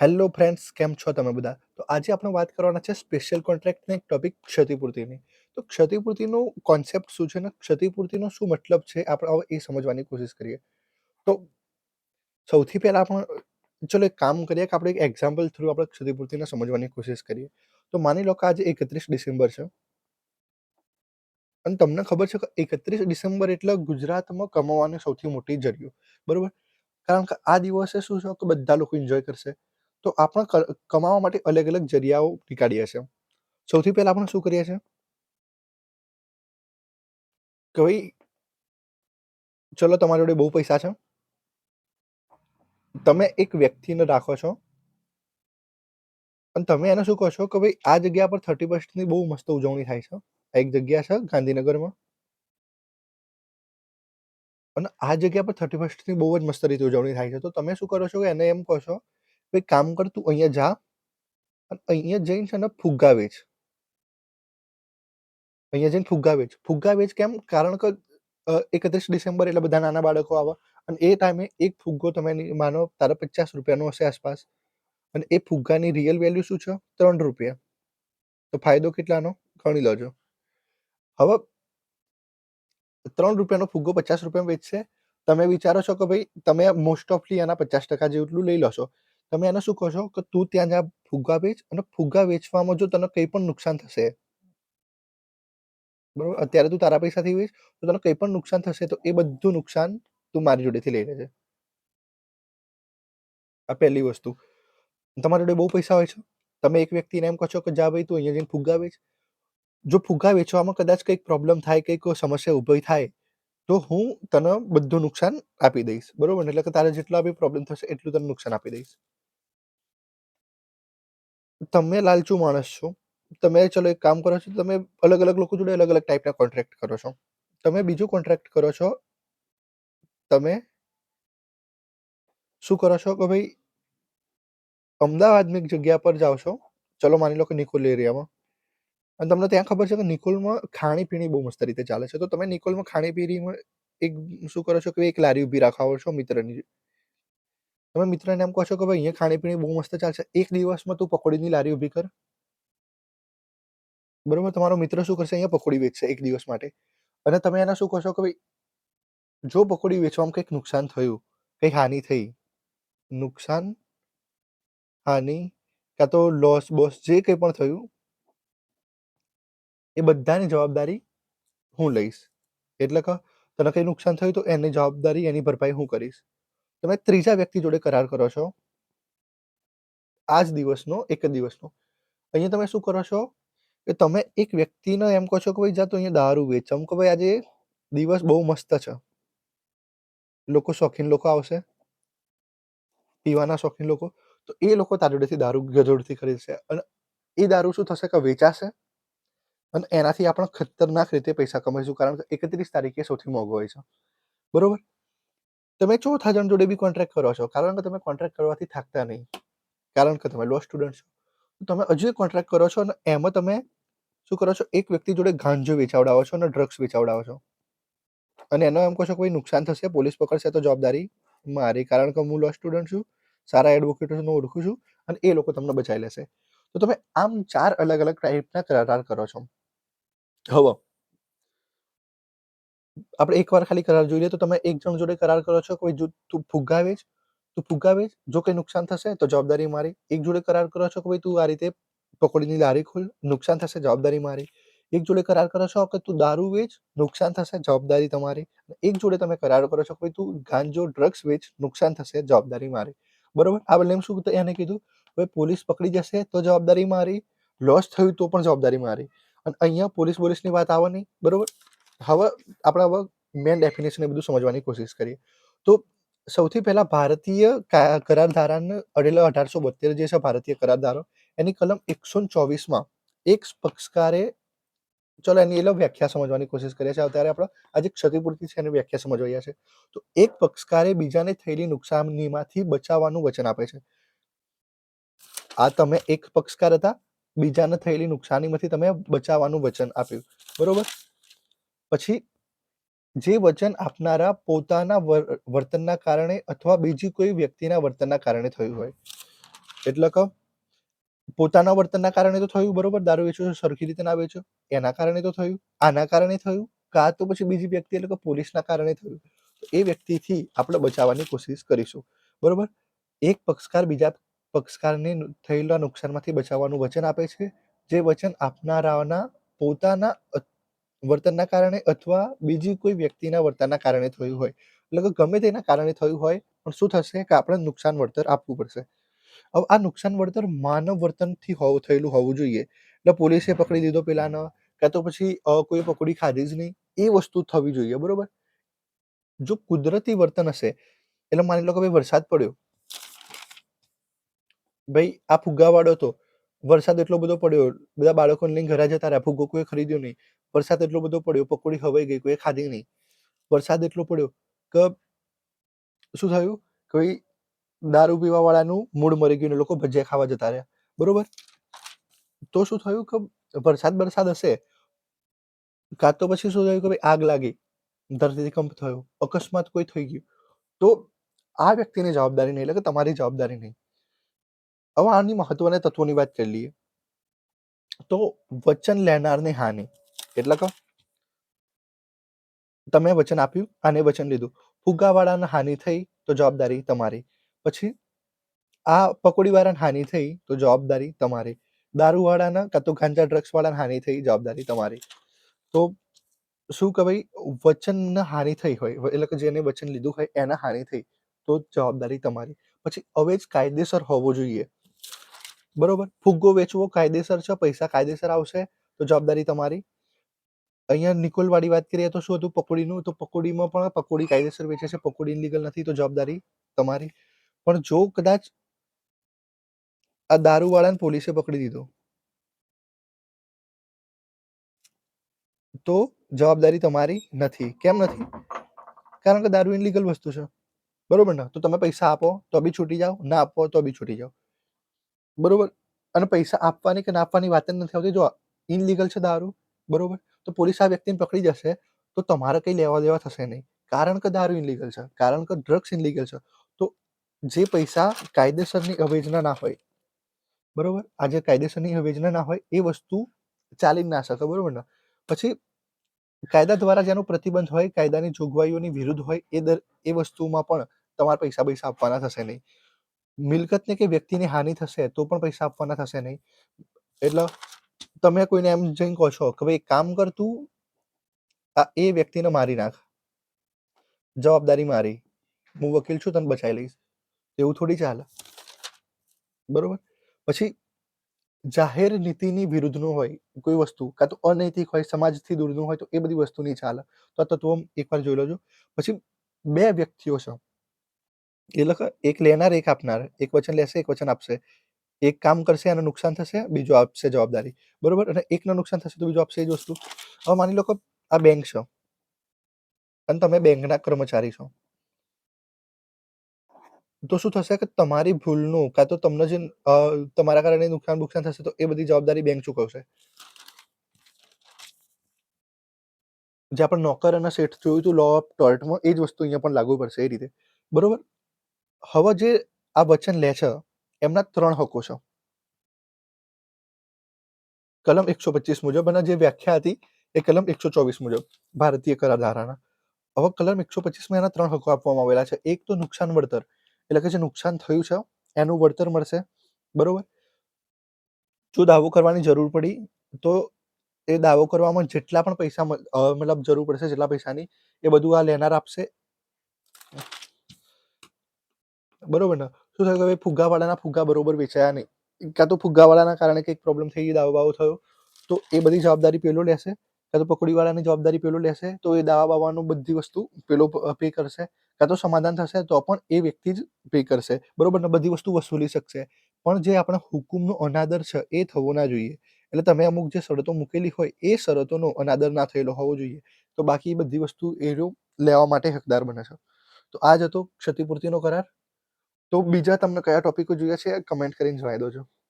Hello friends કેમ છો તમે બધા? તો આજે આપણે વાત કરવાના છે સ્પેશિયલ કોન્ટ્રાક્ટના એક ટોપિક ક્ષતિપૂર્તિની. તો ક્ષતિપૂર્તિનો કોન્સેપ્ટ શું છે ને? ક્ષતિપૂર્તિનો શું મતલબ છે? આપણે હવે એ સમજવાની કોશિશ કરીએ. તો સૌથી પહેલાં આપણે ચલો એક કામ કરીએ કે આપણે એક એક્ઝામ્પલ થ્રુ આપણે ક્ષતિપૂર્તિને સમજવાની કોશિશ કરીએ. તો માની લો કે આજે એકત્રીસ ડિસેમ્બર છે. અને તમને ખબર છે કે એકત્રીસ ડિસેમ્બર એટલે ગુજરાતમાં કમાવાની સૌથી મોટી જરિયો બરોબર? કારણ કે આ દિવસે શું છે કે બધા લોકો એન્જોય કરશે. તો આપણે ક- કમાવા માટે અલગ અલગ જરિયાઓ નીકાળીએ છીએ. સૌથી પહેલા આપણે શું કરીએ છીએ? કે ભાઈ, ચલો તમારી જોડે બહુ પૈસા છે. તમે એક વ્યક્તિને રાખો છો. અને તમે એને શું કહો છો? કે ભાઈ, આ જગ્યા પર થર્ટી ફર્સ્ટની બહુ મસ્ત ઉજવણી થાય છે. એક જગ્યા છે ગાંધીનગરમાં. અને આ જગ્યા પર થર્ટી ફર્સ્ટની બહુ જ મસ્ત રીતે ઉજવણી થાય છે. તો તમે શું કરો છો કે એને એમ કહો છો ભાઈ કામ કર, તું અહીંયા જા. અહીંયા જઈને છે ને ફુગ્ગા વેચ અહીંયા જઈને ફુગ્ગા વેચ ફુગ્ગા વેચ કેમ? કારણ કે એકત્રીસ ડિસેમ્બર એટલે બધા નાના બાળકો આવે અને એ ટાઈમે એક ફુગ્ગો તમે માનો તારા પચાસ રૂપિયાનો હશે આસપાસ. અને એ ફુગ્ગાની રિયલ વેલ્યુ શું છે? ત્રણ રૂપિયા. તો ફાયદો કેટલાનો? ગણી લેજો. હવે, ત્રણ રૂપિયાનો ફુગ્ગો પચાસ રૂપિયા વેચશે. તમે વિચારો છો કે ભાઈ, તમે મોસ્ટ ઓફલી એના પચાસ ટકા જેટલું લઈ લો છો તમે એને શું કહો છો? કે તું ત્યાં જા ફુગ્ગા વેચ, અને ફુગ્ગા વેચવામાં જો તને કંઈ પણ નુકસાન થશે, બરોબર? અત્યારે તું તારા પૈસાથી વેચ, તો તને કંઈ પણ નુકસાન થશે, તો એ બધું નુકસાન તું મારી જોડેથી લઈ લેજે આ પહેલી વસ્તુ. તમારી જોડે બહુ પૈસા હોય છે. તમે એક વ્યક્તિને એમ કહો છો કે, જા ભાઈ, તું અહીંયા જઈને ફુગ્ગા વેચ. જો ફુગ્ગા વેચવામાં કદાચ કંઈક પ્રોબ્લેમ થાય, કંઈક સમસ્યા ઊભી થાય, તો હું તને બધું નુકસાન આપી દઈશ, બરોબર? એટલે કે તારે જેટલા બી પ્રોબ્લેમ થશે, એટલું તને નુકસાન આપી દઈશ. તમે લાલચુ માણસ છો. તમે ચલો એક કામ કરો છો, તમે અલગ અલગ લોકો જોડે અલગ અલગ ટાઈપના કોન્ટ્રાક્ટ કરો છો. તમે બીજું કોન્ટ્રાક્ટ કરો છો. તમે શું કરો છો કે ભાઈ અમદાવાદની એક જગ્યા પર જાઓ છો. ચલો માની લો કે નિકોલ એરિયામાં. અને તમને ત્યાં ખબર છે કે નિકોલમાં ખાણીપીણી બહુ મસ્ત રીતે ચાલે છે. તો તમે નિકોલમાં ખાણીપીણીમાં એક શું કરો છો કે એક લારી ઊભી રાખાવો છો મિત્રની તમે મિત્રને એમ કહો છો કે ભાઈ અહીંયા ખાણીપીણી બહુ મસ્ત ચાલશે. એક દિવસમાં તું પકોડીની લારી ઊભી કર. બરોબર? તમારો મિત્ર શું કરશે? અહીંયા પકોડી વેચશે એક દિવસ માટે. અને તમે એના શું કહો છો કે ભાઈ, જો પકોડી વેચવામાં કંઈક નુકસાન થયું, કંઈક હાનિ થઈ, નુકસાન, હાનિ કાં તો લોસ બોસ જે કંઈ પણ થયું, એ બધાની જવાબદારી હું લઈશ. એટલે કે તને કંઈ નુકસાન થયું તો એની જવાબદારી એની ભરપાઈ હું કરીશ. તમે ત્રીજા વ્યક્તિ જોડે કરાર કરો છો? આ જ દિવસનો, એક જ દિવસનો. અહીંયા તમે શું કરો છો? કે તમે એક વ્યક્તિને એમ કહો છો કે ભાઈ, જા તું અહીંયા દારૂ વેચ આમ કે ભાઈ, આજે દિવસ બહુ મસ્ત છે. લોકો શોખીન લોકો આવશે? પીવાના શોખીન લોકો? તો એ લોકો તારી જોડેથી દારૂ ગજોડથી ખરીદશે અને એ દારૂ શું થશે કે વેચાશે? અને એનાથી આપણે ખતરનાક રીતે પૈસા કમાઈશું. કારણ કે એકત્રીસ તારીખે સૌથી મોંઘો હોય છે. બરોબર? તમે ચોથા જણ જોડે બી કોન્ટ્રાક્ટ કરો છો? કારણ કે તમે કોન્ટ્રાક્ટ કરવાથી થાકતા નહીં. કારણ કે તમે લો સ્ટુડન્ટ છો. તમે હજુ કોન્ટ્રાક્ટ કરો છો અને એમાં તમે શું કરો છો? એક વ્યક્તિ જોડે ગાંજો વેચાવડાવો છો અને ડ્રગ્સ વેચાવડાવો છો. અને એનો એમ કહો છો કોઈ નુકસાન થશે, પોલીસ પકડશે તો જવાબદારી મારી. કારણ કે હું લો સ્ટુડન્ટ છું, સારા એડવોકેટોને ઓળખું છું અને એ લોકો તમને બચાવી લેશે. તો તમે આમ ચાર અલગ અલગ ટાઈપના કરાર કરો છો. હવે. આપણે એકવાર ખાલી કરાર જોઈ લઈએ, તો તમે એક જણ જોડે કરાર કરો છો, કોઈ તું ફુગ્ગા વેચ તું ફુગ્ગા વેચ જો કંઈ નુકસાન થશે, તો જવાબદારી મારી. એક જોડે કરાર કરો છો કે ભાઈ તું આ રીતે પકોડીની લારી ખોલ, નુકસાન થશે, જવાબદારી મારી. એક જોડે કરાર કરો છો કે તું દારૂ વેચ, નુકસાન થશે, જવાબદારી તમારી. એક જોડે તમે કરાર કરો છો કે તું ગાંજો, ડ્રગ્સ વેચ, નુકસાન થશે, જવાબદારી મારી. બરોબર? આ બંને શું એને કીધું ભાઈ પોલીસ પકડી જશે તો જવાબદારી મારી. લોસ થયું તો પણ જવાબદારી મારી. અને અહીંયા પોલીસ પોલીસની વાત આવવાની. બરોબર? હવે આપણે હવે મેન ડેફિનેશન એ બધું સમજવાની કોશિશ કરીએ. તો સૌથી પહેલા ભારતીય કા- કરાર ધારાને એટલે અઢારસો બોતેર જે છે ભારતીય કરાર ધારો, એની કલમ એકસો ચોવીસમાં એક પક્ષકારે, ચલો એની એટલે વ્યાખ્યા સમજવાની કોશિશ કરીએ છીએ. અત્યારે આપણે આજે ક્ષતિપૂર્તિ છે એની વ્યાખ્યા સમજવા ગયા છે તો એક પક્ષકારે બીજાને થયેલી નુકસાનીમાંથી બચાવવાનું વચન આપે છે. આ તમે એક પક્ષકાર હતા, બીજાને થયેલી નુકસાનીમાંથી તમે બચાવવાનું વચન આપ્યું. બરોબર? પછી જે વચન આપનારા પોતાના વર- વર્તનના કારણે અથવા બીજી કોઈ વ્યક્તિના વર્તનના કારણે થયું હોય. એટલે કે પોતાના વર્તનના કારણે તો થયું, બરોબર? દારૂ વેચ્યો સરખી રીતે ના વેચ્યો એના કારણે તો થયું, આના કારણે થયું, કાં તો પછી બીજી વ્યક્તિ, એટલે કે પોલીસના કારણે થયું. એ વ્યક્તિથી આપણે બચાવવાની કોશિશ કરીશું. બરોબર? એક પક્ષકાર બીજા પક્ષકારને થયેલા નુકસાનમાંથી બચાવવાનું વચન આપે છે. જે વચન આપનારાના પોતાના વર્તનના કારણે અથવા બીજી કોઈ વ્યક્તિના વર્તનના કારણે થયું હોય. એટલે કે ગમે તેના કારણે થયું હોય પણ શું થશે કે આપણે નુકસાન વળતર આપવું પડશે. હવે આ નુકસાન વળતર માનવ વર્તનથી હોવું થયેલું હોવું જોઈએ. એટલે પોલીસે પકડી દીધો પેલાને કાં તો પછી અ, કોઈ પકડી ખાધી જ નહીં. એ વસ્તુ થવી જોઈએ બરોબર? જો કુદરતી વર્તન હશે એટલે માની લો કે ભાઈ વરસાદ પડ્યો. ભાઈ આ ફુગ્ગાવાળો હતો. વરસાદ એટલો બધો પડ્યો બધા બાળકોને લઈને ઘરે જતા રહ્યા ફુગ્ગો કોઈ ખરીદ્યો નહીં. વરસાદ એટલો બધો પડ્યો, પકોડી ખવાઈ ગઈ, કોઈ ખાધી નહીં. વરસાદ એટલો પડ્યો કે શું થયું? કે દારૂ પીવા વાળાનું મૂડ મરી ગયું ને લોકો ભજીયા ખાવા જતા રહ્યા. બરોબર? તો શું થયું કે વરસાદ વરસાદ હશે, કાં તો પછી શું થયું કે ભાઈ આગ લાગી ધરતીકંપ થયો, અકસ્માત કોઈ થઈ ગયું. તો આ વ્યક્તિની જવાબદારી નહીં, એટલે કે તમારી જવાબદારી નહીં. હવે આની મહત્વના તત્વોની વાત કરી લઈએ. તો વચન લેનારની હાનિ. એટલે કે તમે વચન આપ્યું, આને વચન લીધું. ફુગ્ગાવાળાને હાનિ થઈ તો જવાબદારી તમારી. પછી આ પકોડીવાળાને હાનિ થઈ તો જવાબદારી તમારી. દારૂવાળાને કાં તો ગાંજા ડ્રગ્સ વાળાને હાનિ થઈ, જવાબદારી તમારી. તો શું કે ભાઈ વચનને હાનિ થઈ હોય એટલે કે જેને વચન લીધું હોય એને હાનિ થઈ તો જવાબદારી તમારી. પછી હવે જ કાયદેસર હોવો જોઈએ. બરોબર? ફુગ્ગો વેચવો કાયદેસર છે, પૈસા કાયદેસર આવશે તો જવાબદારી તમારી. અહીંયા નિકોલવાળી વાત કરીએ તો શું હતું? પકોડીનું, તો પકોડીમાં પણ પકોડી કાયદેસર વેચે છે. પકોડી લીગલ નથી, તો જવાબદારી તમારી. પણ જો કદાચ આ દારૂવાળાને પોલીસે પકડી દીધો. તો જવાબદારી તમારી નથી. કેમ નથી? કારણ કે દારૂ ઇનલીગલ વસ્તુ છે. બરોબર ને? તો તમે પૈસા આપો, તો બી છૂટી જાઓ. ના આપો, તો બી છૂટી જાઓ. બરોબર? અને પૈસા આપવાની કે ના આપવાની વાત જ નથી આવતી? જો ઇનલીગલ છે દારૂ, બરોબર? તો પોલીસ આ વ્યક્તિને પકડી જશે, તો તમારે કંઈ લેવા દેવા થશે નહીં. કારણ કે દારૂ ઇનલીગલ છે, કારણ કે ડ્રગ્સ ઇનલીગલ છે, તો જે પૈસા કાયદેસરની અવેજના ના હોય, બરોબર? આ જે કાયદેસરની અવેજના ના હોય, એ વસ્તુ ચાલી ના શકે, બરોબર ને? પછી કાયદા દ્વારા જેનો પ્રતિબંધ હોય, કાયદાની જોગવાઈઓની વિરુદ્ધ હોય, એ દર, એ વસ્તુમાં પણ તમારે પૈસા પૈસા આપવાના થશે નહીં. મિલકતને કે વ્યક્તિને હાનિ થશે, તો પણ પૈસા આપવાના થશે નહીં. એટલે તમે કોઈને એમ જઈને કહો છો કે ભાઈ કામ કર તું, આ એ વ્યક્તિને મારી નાખ. જવાબદારી મારી. હું વકીલ છું, તને બચાવી લઈશ. એવું થોડી ચાલે. બરોબર? પછી જાહેર નીતિની વિરુદ્ધનું હોય કોઈ વસ્તુ, કાં તો અનૈતિક હોય, સમાજથી દૂરનું હોય, તો એ બધી વસ્તુ નહીં ચાલે. તો આ તત્વો એકવાર જોઈ લેજો. પછી બે વ્યક્તિઓ છે. એ લખ એક લેનાર, એક આપનાર. એક વચન લેશે, એક વચન આપશે. એક કામ કરશે અને નુકસાન થશે, બીજો આપશે જવાબદારી. બરોબર? અને એકને નુકસાન થશે તો બીજો આપશે એ જ વસ્તુ. હવે માની લો કે આ બેંક છે. અને તમે બેંકના કર્મચારી છો. તો શું થશે કે તમારી ભૂલનું કાં તો તમને જે તમારા કારણે નુકસાન નુકસાન થશે તો એ બધી જવાબદારી બેંક ચૂકવશે. જે આપણે નોકર અને શેઠ જોયું હતું લો ઓફ ટોર્ટમાં એ જ વસ્તુ અહીંયા પણ લાગુ પડશે એ રીતે. બરોબર? હવે જે આ વચન લે છે એમના ત્રણ હકો છે. કલમ એકસો પચીસ મુજબ અને જે વ્યાખ્યા હતી એ કલમ એકસો ચોવીસ મુજબ, ભારતીય કરાર ધારાના. હવે કલમ એકસો પચીસમાં એના ત્રણ હકો આપવામાં આવેલા છે. એક તો નુકસાન વળતર, એટલે કે જે નુકસાન થયું છે, એનું વળતર મળશે. બરોબર? જો દાવો કરવાની જરૂર પડી, તો એ દાવો કરવામાં જેટલા પણ પૈસા મતલબ જરૂર પડશે, જેટલા પૈસાની, એ બધું આ લેનાર આપશે. બરોબર ને? શું થયું કે ફુગ્ગાવાળાના ફુગ્ગા બરોબર વેચાયા નહીં? કાં તો ફુગ્ગાવાળાના કારણે કંઈક પ્રોબ્લેમ થઈ ગઈ દાવો બાવો થયો, તો એ બધી જવાબદારી પેલો લેશે? કાં તો પકોડીવાળાની જવાબદારી પેલો લેશે? તો એ દાવા બાવાનું બધી વસ્તુ પેલો પે કરશે? કાં તો સમાધાન થશે, તો પણ એ વ્યક્તિ જ પે કરશે. બરોબર ને? બધી વસ્તુ વસૂલી શકશે. પણ જે આપણા હુકુમનો અનાદર છે, એ થવો ના જોઈએ. એટલે તમે અમુક જે શરતો મૂકેલી હોય, એ શરતોનો અનાદર ના થયેલો હોવો જોઈએ. તો બાકી બધી વસ્તુ એ લેવા માટે હકદાર બને છે. તો આ જ હતો ક્ષતિપૂર્તિનો કરાર. તો બીજા તમને કયા ટોપિકો જોઈએ છે કમેન્ટ કરીને જણાવી દો